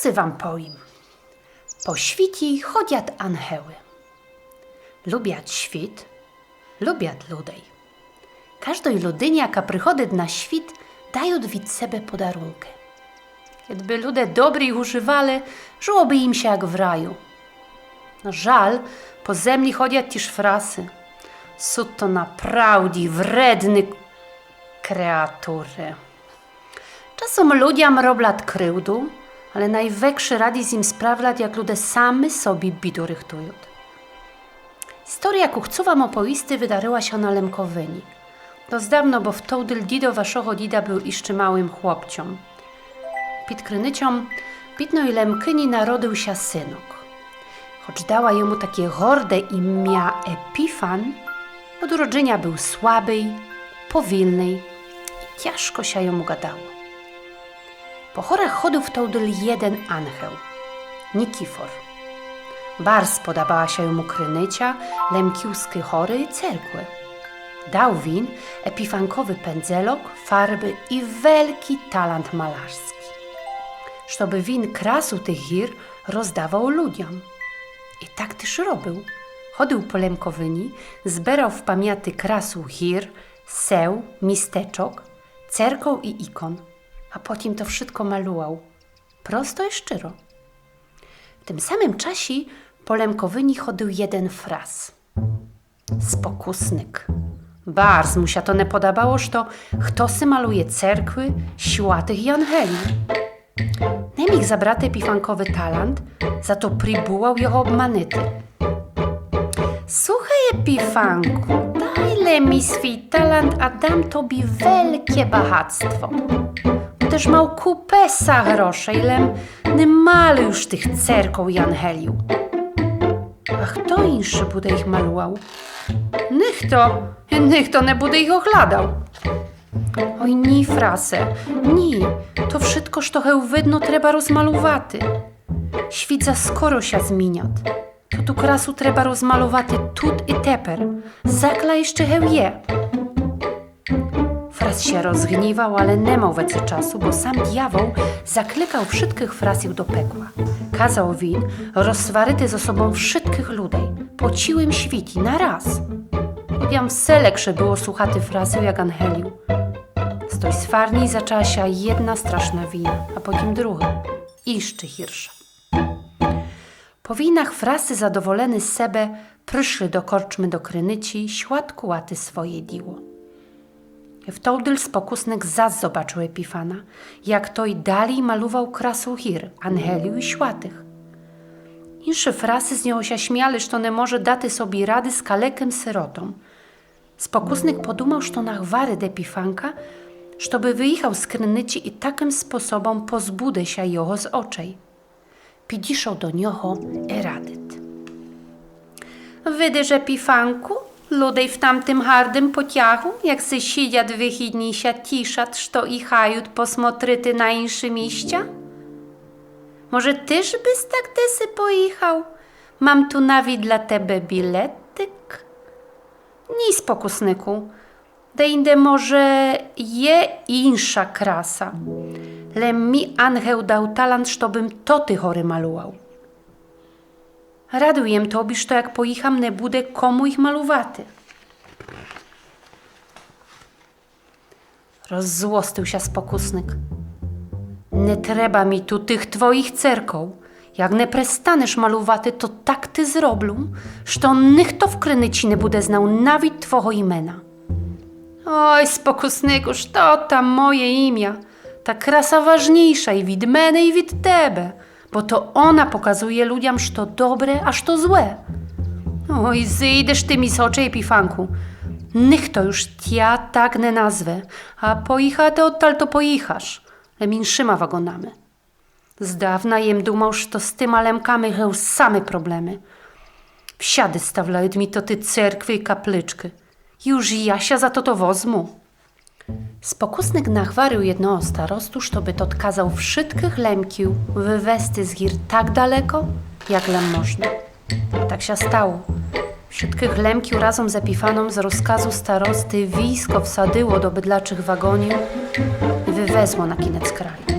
sy wam poim. Po świti chodziat ancheły. Lubiat świt, lubiat ludej. Każdej ludynie, jaka przychodzi na świt, dają wid sebe podarunkę. Kiedby ludzie dobry używali, żyłoby im się jak w raju. No żal, po zemli chodziat też frasy. Są to naprawdę wredny kreatury. Czasem ludziom roblat kryłdu, ale największy radis im sprawlat, jak ludzie sami sobie bidu rychtują. Historia wam opoisty wydaryła się na Lemkowyni. To zdawno, bo w tołdyl dido waszego dida był jeszcze małym chłopciom. Pit krynyciom, pitno i Lemkyni narodził się synok. Choć dała jemu takie horde imię Epifan, od urodzenia był słaby, powilny i ciężko się jemu gadało. Po chorach chodził w tołdyl jeden anioł, Nikifor. Bars podobała się jemu krynycia, lemkiusky chory i cerkły. Dał win epifankowy pędzelok, farby i wielki talent malarski. Żeby win krasu tych hir rozdawał ludziom. I tak też robił. Chodził po Lemkowyni, zbierał w pamięty krasu hir, seł, misteczok, cerką i ikon, a potem to wszystko maluwał. Prosto i szczero. W tym samym czasie po Lemkowyni chodził jeden fraz. Spokusnyk. Bars mu się to nie podobało, że to kto sy maluje cerkwy, świętych i angeli. Nemich zabrate epifankowy talent, za to pribułał jego obmanyty. Słuchaj, Epifanku, dajle mi swój talent, a dam tobie wielkie bogactwo. Też mał kupesa grosze, ilem nie malu już tych cerką i angeliu. A kto inszy bude ich maluał? Nich to, nich to nie bude ich ochladał. Oj, ni, frase, ni, to wszystko, što heu widno, treba rozmaluwaty. Świt za skoro się zmieniat. To tu krasu treba rozmalowaty tut i teper. Zakla jeszcze heu je. Fras się rozgniwał, ale nie miał czasu, bo sam diabeł zaklykał wszystkich frasił do pekła. Kazał win rozswaryty ze sobą wszystkich ludej, po ciłym świti, na raz. Jam seleksze było słuchaty frasył jak Angeliu. Z tej swarni zaczęła się jedna straszna wina, a potem druga, i jeszcze hirsza. Po winach frasy zadowolony z sebe przyszły do korczmy do krynyci, świadku łaty swoje diło. W tołdyl spokusnik zaz zobaczył Epifana, jak to i dalej maluwał krasą hir, angeliu i światych. Insze frasy z niego się śmiali, że to nie może daty sobie rady z kalekiem syrotą. Spokusnik podumał, że to na Epifanka, żeby wyjechał z krynyci i takim sposobem pozbudę się jego z oczej. Pidziszał do niego Eradyt. Wydyż Epifanku, ludej w tamtym hardym pociachu, jak se siedziat wychidni się tiszat, što i hajut posmotryty na inszym iścia? Może tyż byś tak desy pojechał? Mam tu nawi dla tebe biletyk? Ni spokusnyku, de inde może je insza krasa. Le mi anioł dał talent, żtobym to ty chory maluwał. Radujem tobie, że jak pojecham, nie budę komu ich maluwaty. Rozzłostył się spokusnyk. Nie trzeba mi tu tych twoich cerką. Jak nie prestaniesz maluwaty, to tak ty zrobią, że nich to w krynyci nie bude znał nawet twojego imena. Oj, spokusnykuż, to tam moje imię. Ta krasa ważniejsza i wid mene i wid tebe, bo to ona pokazuje ludziom, że dobre, a to złe. Oj, zejdziesz ty mi z oczej, Epifanku. To już ja tak nie nazwę, a poicha to odtal to poichasz, le minszyma wagonami. Z dawna jem dumał, że to z tym alemkami heł same problemy. Wsiady stawlają mi to ty cerkwy i kaplyczky. Już ja się za to to wozmu. Spokusnik nachwarył jednego starostu, żeby to kazał wszystkich lemkił wywesty z gir tak daleko, jak lem można. Tak się stało. Wszystkich lemkił razem z Epifaną z rozkazu starosty wisko wsadyło do bydlaczych wagoniów i wywezło na kinec kraju.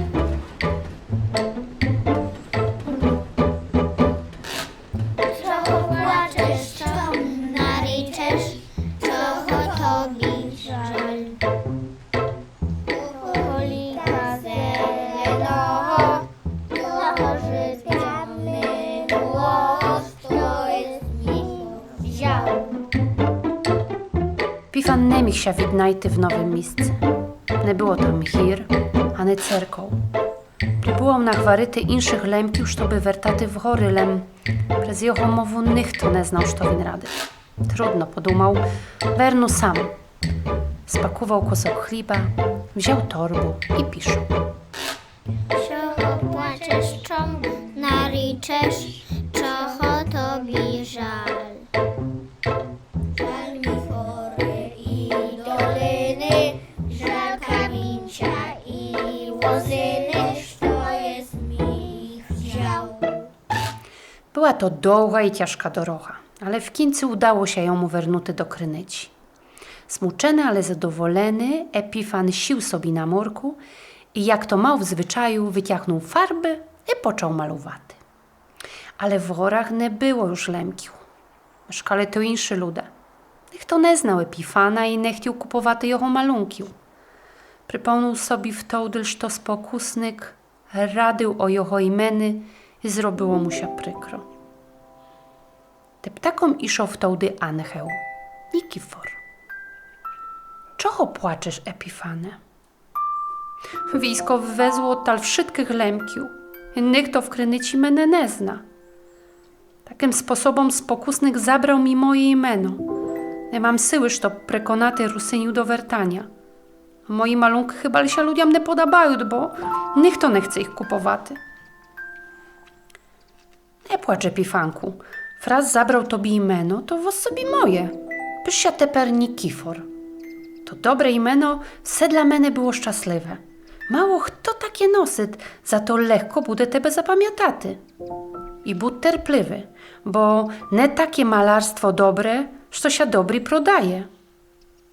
ich się widnajty w nowym miejscu. Nie było tam hir, ani cerkoł. Przybyło na gwaryty inszych lemkił, żeby wertaty w hory lem. Przez jeho mowu nikt nie znał, co win rady. Trudno, podumał, wernu sam. Spakował kosok chliba, wziął torbu i piszą. Чого плачеш, чом нарічеш, Była to długa i ciężka doroga, ale w końcu udało się ją wernuty do Krynyci. Smuczony, ale zadowolony, Epifan sił sobie na morku i jak to mał w zwyczaju, wyciągnął farby i począł malowaty. Ale w horach nie było już lemkiu. Mieszkali to inszy ludzie. Niech to nie znał Epifana i nie chciał kupowaty jego malunkiu. Przypomniał sobie w to, że to spokusnyk radył o jego imeny i zrobiło mu się przykro. Te ptakom iszą w tołdy Ancheł, Nikifor. Czego płaczesz, Epifane? Wisko wwezło tal wszystkich lemkił. i Nikt to w krynyci mnie nie zna. Takim sposobem spokusnik zabrał mi moje imeno. Nie mam siły, to prekonaty Rusyniu do wertania. Moi malunki chyba się ludziom nie podobają, bo nikt to nie chce ich kupowaty. Nie płacz, Epifanku. Fraz zabrał tobie imeno, to was sobie moje. Pysz się teper Nikifor. To dobre imeno, se dla mene było szczęśliwe. Mało kto takie nosyt, za to lekko bude tebe zapamiętaty. I bud terpliwy, bo nie takie malarstwo dobre, że się dobry prodaje.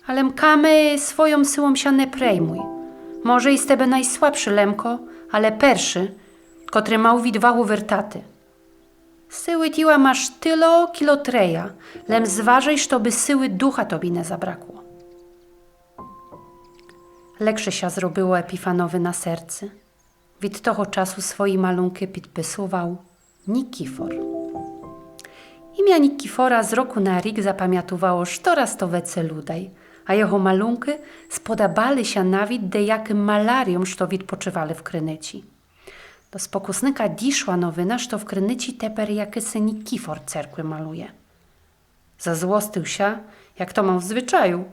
Ale mkamy swoją syłą się nie prejmuj. Może i z tebe najsłabszy lemko, ale perszy, kotry mał widwachu wertaty. Syły tiła masz tylo kilotreja, lem zważaj, by syły ducha tobie nie zabrakło. Leksze się zrobiło Epifanowy na serce. Wid toho czasu swoi malunki podpisywał Nikifor. Imię Nikifora z roku na rik zapamiętowało sztoraz to wece ludaj, a jego malunki spodobali się nawet dejakim malariom, što odpoczywali w Krynyci. Do spokusnika diszła nowina, że w Krynyci teper jakysy Nikifor cerkły maluje. Zazłostył się, jak to mam w zwyczaju.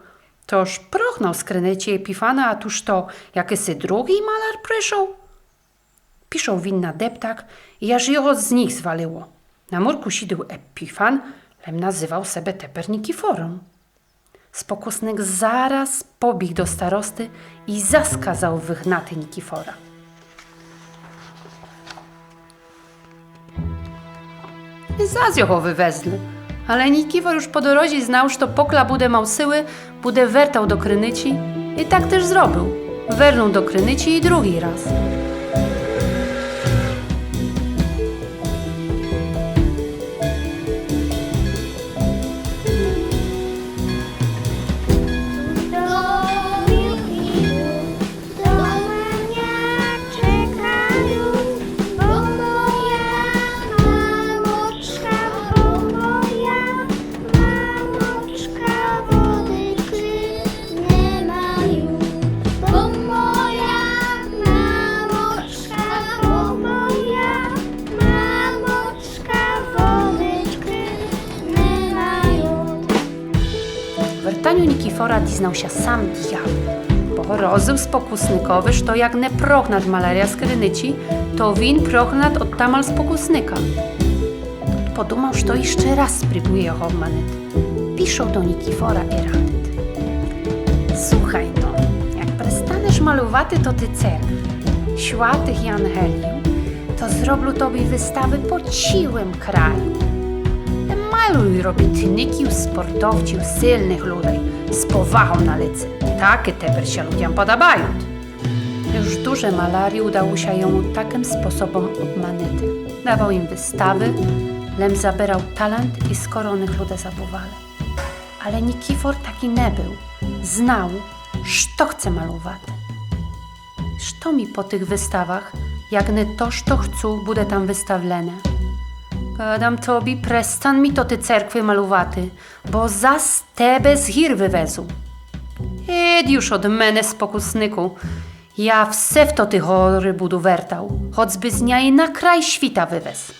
Toż prochnął z Krynyci Epifana, a tuż to jakysy drugi malar przyszł. Piszą winna deptak i aż jego z nich zwaliło. Na murku sidył Epifan, lem nazywał sebe teper Nikiforem. Spokusnik zaraz pobiegł do starosty i zaskazał wychnaty Nikifora. Zaz jeho wywezli. Ale Nikifor już po dorozie znał, że to pokla bude mał syły, bude wertał do Krynyci i tak też zrobił. Wernął do Krynyci i drugi raz. Nikifora diznał się sam diabeł, bo rozył spokusnikowy, że to jak nie prochnat malaria z Krynyci, to win prochnat od tamal spokusnika. Podumał, że jeszcze raz spróbuje jeho obmanyt. Piszą do Nikifora i radyt. Słuchaj no, jak prestaniesz malowaty, to ty cerk. Światych i angeliów, to zrobił tobie wystawy po ciłym kraju. Maluj robitników, sportowców, silnych ludzi z powagą na licy. Takie teper się ludziom podobają. Już duże malarii udało się ją takim sposobem obmanyty. Dawał im wystawy, lem zabierał talent i skoronych ludzie zabywali. Ale Nikifor taki nie był. Znał, co chce malować. Co mi po tych wystawach, jak nie to, co chcą, bude tam wystawlene. Gadam tobie, prestan mi to ty cerkwy maluwaty, bo zas tebe z hir wywezł. Idź już od mene spokusnyku. Ja wse w to ty chory budu wertał, choćby z niej na kraj świta wywez.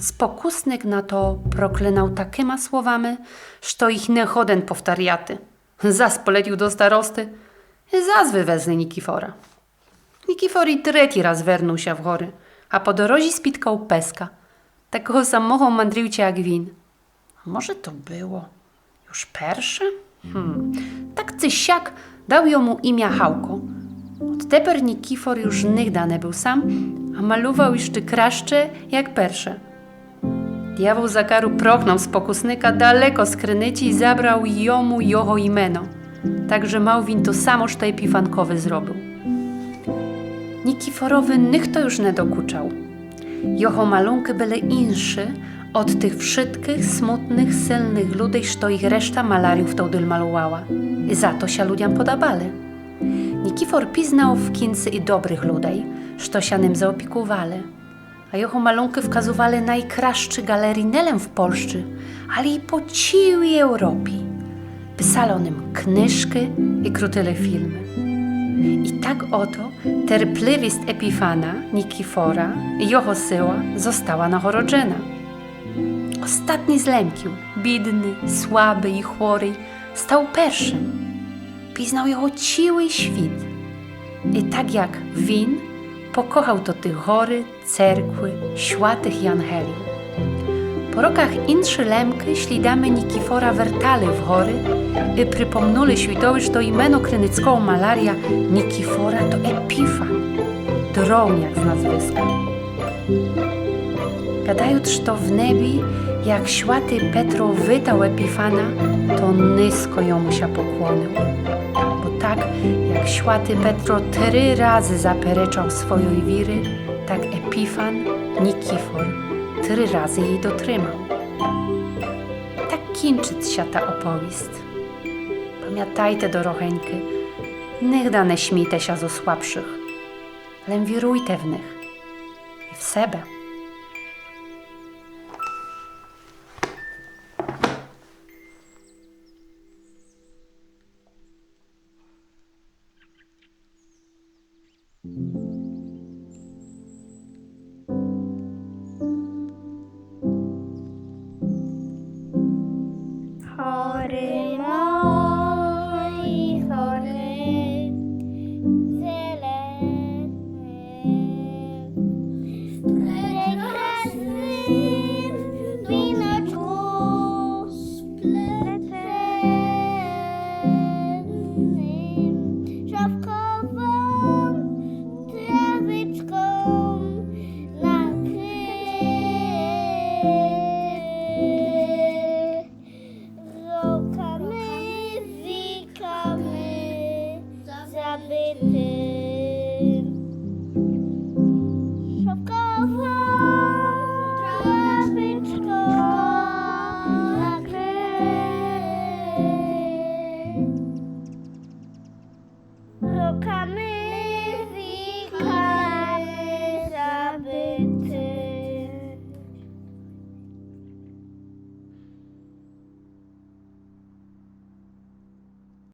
Spokusnyk na to proklenał takyma słowami, że ich nie choden powtariaty. Zas polecił do starosty, zas wywezli Nikifora. Nikifor i trzeci raz wernął się w chory, a po dorozi spitkał peska, takiego samego mandriłcia jak win. A może to było już persze? Hmm. Tak czy siak dał jemu imię Hałko. Od teper Nikifor już nigda nie był sam, a malował jeszcze kraszcze jak persze. Diabeł zakaru prochnął z pokusnyka daleko z krynyci i zabrał jomu joho imeno. Także Małwin to samo sztaj pifankowy zrobił. Nikiforowy nych to już nie dokuczał. Joho malunky były inszy od tych wszystkich smutnych, silnych ludzi, što ich reszta malariów todyl malowała. I za to się ludziom podobali. Nikifor piznał w kincy i dobrych ludzi, što się nim zaopiekowali. A jeho malunky wkazywali najkraszczy galerii nelem w Polsce, ale i po całej Europie. Pisali o nim knyżki i krutyle filmy. I tak oto terpliwist Epifana, Nikifora i jeho syła została nachorodzena. Ostatni z Lemkiu, biedny, słaby i chory, stał pierwszym. Piznał jego ciły świt. I tak jak win, pokochał to tych hory, cerkły, światych i. Po rokach inszy Lemky ślidami Nikifora wertali w hory i przypomnuli światowi, że to imieno krynicką malaria Nikifora to Epifan, drowniak z nazwiska. Gadają, że to w nebi, jak święty Petro witał Epifana, to nisko jemu się pokłonił. Bo tak jak święty Petro trzy razy zapereczał swojej wiry, tak Epifan, Nikifor, trzy razy jej dotrzymał. Tak kończyć się ta opowieść. Pamiętajcie, dorocheńky, nigda nie śmijcie się ze słabszych, lecz wirujcie w nich i w sebe.